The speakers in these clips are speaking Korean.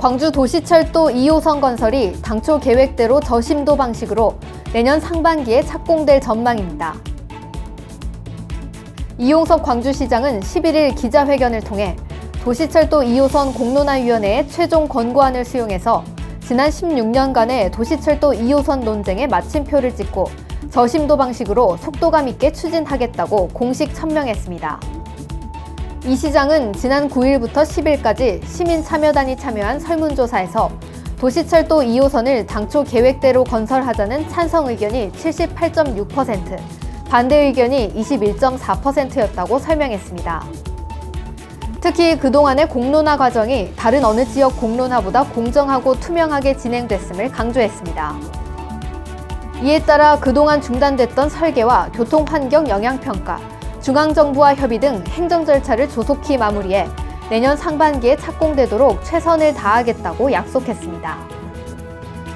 광주 도시철도 2호선 건설이 당초 계획대로 저심도 방식으로 내년 상반기에 착공될 전망입니다. 이용석 광주시장은 11일 기자회견을 통해 도시철도 2호선 공론화위원회의 최종 권고안을 수용해서 지난 16년간의 도시철도 2호선 논쟁에 마침표를 찍고 저심도 방식으로 속도감 있게 추진하겠다고 공식 천명했습니다. 이 시장은 지난 9일부터 10일까지 시민 참여단이 참여한 설문조사에서 도시철도 2호선을 당초 계획대로 건설하자는 찬성 의견이 78.6%, 반대 의견이 21.4%였다고 설명했습니다. 특히 그동안의 공론화 과정이 다른 어느 지역 공론화보다 공정하고 투명하게 진행됐음을 강조했습니다. 이에 따라 그동안 중단됐던 설계와 교통 환경 영향 평가, 중앙정부와 협의 등 행정 절차를 조속히 마무리해 내년 상반기에 착공되도록 최선을 다하겠다고 약속했습니다.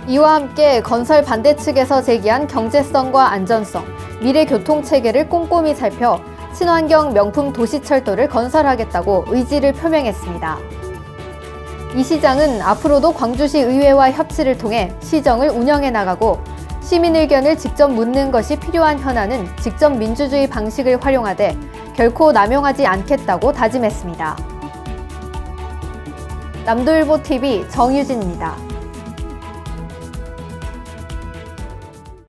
이와 함께 건설 반대 측에서 제기한 경제성과 안전성, 미래 교통 체계를 꼼꼼히 살펴 친환경 명품 도시철도를 건설하겠다고 의지를 표명했습니다. 이 시장은 앞으로도 광주시 의회와 협치를 통해 시정을 운영해 나가고 시민 의견을 직접 묻는 것이 필요한 현안은 직접 민주주의 방식을 활용하되 결코 남용하지 않겠다고 다짐했습니다. 남도일보 TV 정유진입니다.